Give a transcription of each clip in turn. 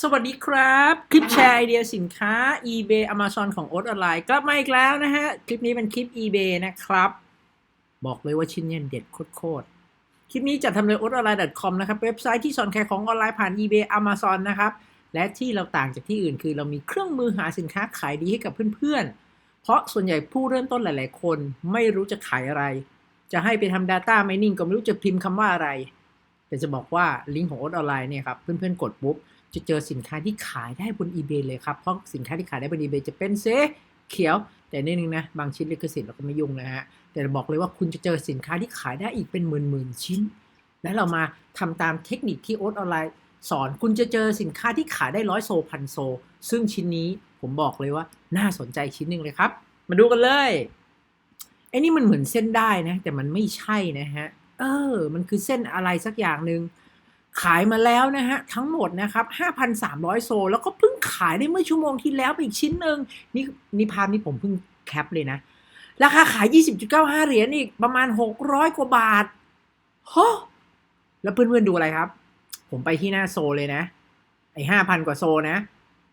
สวัสดีครับ คลิปแชร์ไอเดียสินค้า eBay Amazon ของโอ๊ตออนไลน์กลับมาอีกแล้วนะฮะ คลิปนี้เป็นคลิป eBay นะครับ บอกเลยว่าชิ้นเนี้ยเด็ดโคตรคลิปนี้จัดทำโดย o t o n l i n e c o m นะครับ เว็บไซต์ที่สอนขายของออนไลน์ผ่าน eBay Amazon นะครับ และที่เราต่างจากที่อื่นคือเรามีเครื่องมือหาสินค้าขายดีให้กับเพื่อนๆ เพราะส่วนใหญ่ผู้เริ่มต้นหลาย ๆ คนไม่รู้จะขายอะไร จะให้ไปทำ Data Mining ก็ไม่รู้จะพิมพ์คำว่าอะไรแต่จะบอกว่าลิงก์ของโอ๊ตออนไลน์เนี่ยครับเพื่อนๆกดปุ๊บ จะเจอสินค้าที่ขายได้บน eBay เลยครับ เพราะสินค้าที่ขายได้บน eBay จะเป็นเซเขียว แต่นิดนึงนะ บางชิ้นลิขสิทธิ์เราก็ไม่ยุ่งนะฮะ แต่บอกเลยว่าคุณจะเจอสินค้าที่ขายได้อีกเป็นหมื่นๆชิ้น และเรามาทำตามเทคนิคที่โอ๊ตออนไลน์สอน คุณจะเจอสินค้าที่ขายได้ร้อยโซพันโซ ซึ่งชิ้นนี้ผมบอกเลยว่าน่าสนใจชิ้นหนึ่งเลยครับ มาดูกันเลยไอ้นี่มันเหมือนเส้นได้นะ แต่มันไม่ใช่นะฮะ เออ มันคือเส้นอะไรสักอย่างหนึ่ง ขายมาแล้วนะฮะทั้งหมดนะครับ5,300 โซ แล้วก็เพิ่งขายได้เมื่อชั่วโมงที่แล้วไปอีกชิ้นหนึ่งนี่นี่ภาพนี้ผมเพิ่งแคปเลยนะ ราคาขาย 20.95 เหรียญอีกประมาณ 600 กว่าบาทฮะแล้วเพื่อนๆดูอะไรครับ ผมไปที่หน้าโซเลยนะ ไอ้5,000กว่าโซนะ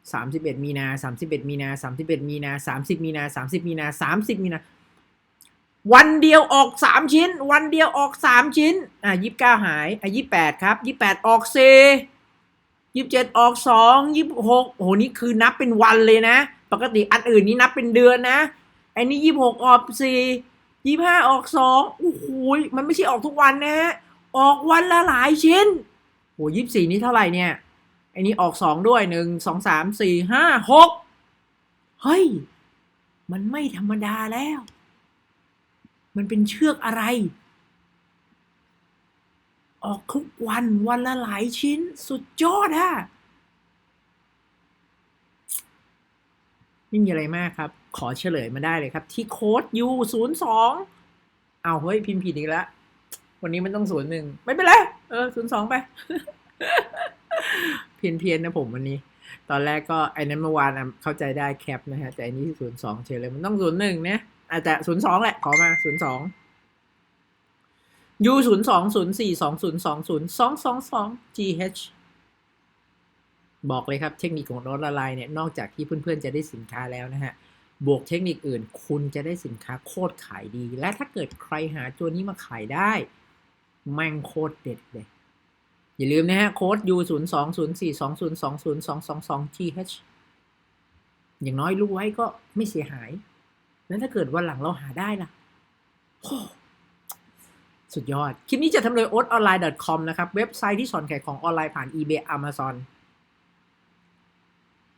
31มีนา31มีนา31มีนา30มีนา30มีนา30มีนา วันเดียวออกสามชิ้น วันเดียวออกสามชิ้น อะยี่สิบเก้าหาย อะยี่แปดครับยี่แปดออกเซยี่สิบเจ็ดออกสองยี่หกโอ้โหนี่คือนับเป็นวันเลยนะ ปกติอันอื่นนี่นับเป็นเดือนนะไอ้นี่ยี่สิบหกออกสี่ยี่ห้าออกสองโอ้โหมันไม่ใช่ออกทุกวันนะฮะออกวันละหลายชิ้นโอ้ยี่สี่นี่เท่าไหร่เนี่ยไอ้นี่ออกสองด้วยหนึ่งสองสามสี่ห้าหกเฮ้ย มันไม่ธรรมดาแล้ว มันเป็นเชือกอะไร ออกทุกวันวันละหลายชิ้นสุดยอดอะไม่มีอะไรมากครับ ขอเฉลยมาได้เลยครับ ที่โค้ด U 0 2เอาเฮ้ย พิมพ์ผิดอีกแล้ววันนี้มันต้องศูนย์หนึ่งไม่เป็นไร เออศูนย์สองไป เพี้ยนเพียนนะผมวันนี้ ตอนแรกก็ไอ้นั้นเมื่อวานเข้าใจได้แคปนะฮะ แต่อันนี้ศูนย์สองเฉยเลย มันต้องศูนย์หนึ่งนะ อาจจะศูนย์สองแหละขอมาศูนย์สอง U ศูนย์สองศูนย์สี่สองศูนย์สองศูนย์สองสองสอง GH บอกเลยครับเทคนิคของโน้ตละลายเนี่ยนอกจากที่เพื่อนๆจะได้สินค้าแล้วนะฮะบวกเทคนิคอื่น คุณจะได้สินค้าโคตรขายดี และถ้าเกิดใครหาตัวนี้มาขายได้แม่งโคตรเด็ดเลย อย่าลืมนะฮะโค้ด U 0 2 0 4 2 0 2 0 2 2 2 GH อย่างน้อยรู้ไว้ก็ไม่เสียหาย แล้วถ้าเกิดวันหลังเราหาได้ล่ะโอ้สุดยอด คลิปนี้จะทำโดย o t o n l i n e c o m นะครับ เว็บไซต์ที่สอนขายของออนไลน์ผ่าน eBay Amazon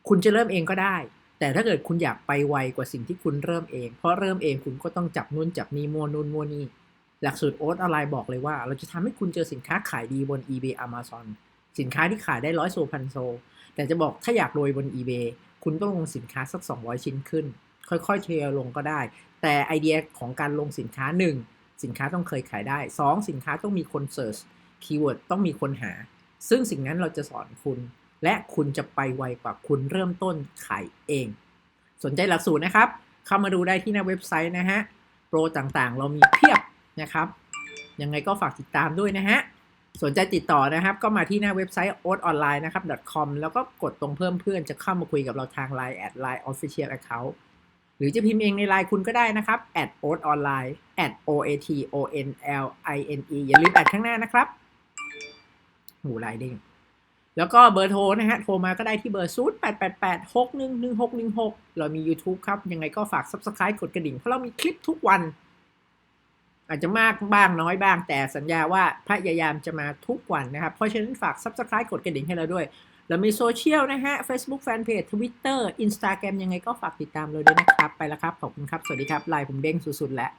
คุณจะเริ่มเองก็ได้ แต่ถ้าเกิดคุณอยากไปไวกว่าสิ่งที่คุณเริ่มเอง เพราะเริ่มเองคุณก็ต้องจับนู่นจับนี่มัวนู่นมัวนี่ หลักสูตรโอ๊ตออนไลน์บอกเลยว่า เราจะทำให้คุณเจอสินค้าขายดีบน eBay Amazon สินค้าที่ขายได้ร้อยโซพันโซ แต่จะบอกถ้าอยากรวยบน eBay คุณต้องลงสินค้าสัก 200 ชิ้นขึ้น ค่อยๆเทลงก็ได้ แต่ไอเดียของการลงสินค้า 1 สินค้าต้องเคยขายได้ 2 สินค้าต้องมีคนเซิร์ชคีย์เวิร์ดต้องมีคนหา ซึ่งสิ่งนั้นเราจะสอนคุณ และคุณจะไปไวกว่าคุณเริ่มต้นขายเอง สนใจหลักสูตรนะครับ เข้ามาดูได้ที่หน้าเว็บไซต์นะฮะโปรต่างๆ เรามีเพียบนะครับ ยังไงก็ฝากติดตามด้วยนะฮะสนใจติดต่อนะครับ ก็มาที่หน้าเว็บไซต์ o t o n l i n e นะครับ .com แล้วก็กดตรงเพิ่มเพื่อนจะเข้ามาคุยกับเราทาง Line at Line Official Account หรือจะพิมพ์เองใน Line คุณก็ได้นะครับ at o t o n l i n e at o a t o n l i n e อย่าลืมแอดข้างหน้านะครับหูไลน์เด้งแล้วก็เบอร์โทรนะฮะ โทรมาก็ได้ที่เบอร์ 0 8 8 8 6 1 1 6 1 6 เรามี YouTube ครับ ยังไงก็ฝาก Subscribe กดกระดิ่ง เพราะเรามีคลิปทุกวัน อาจจะมากบ้างน้อยบ้าง แต่สัญญาว่าพยายามจะมาทุกวันนะครับ เพราะฉะนั้นฝาก Subscribe กดกระดิ่งให้เราด้วย เรามีโซเชียลนะฮะ Facebook Fanpage Twitter Instagram ยังไงก็ฝากติดตามเราด้วยนะครับ ไปแล้วครับ ขอบคุณครับ สวัสดีครับไลน์ผมเด้งสุดๆแล้ว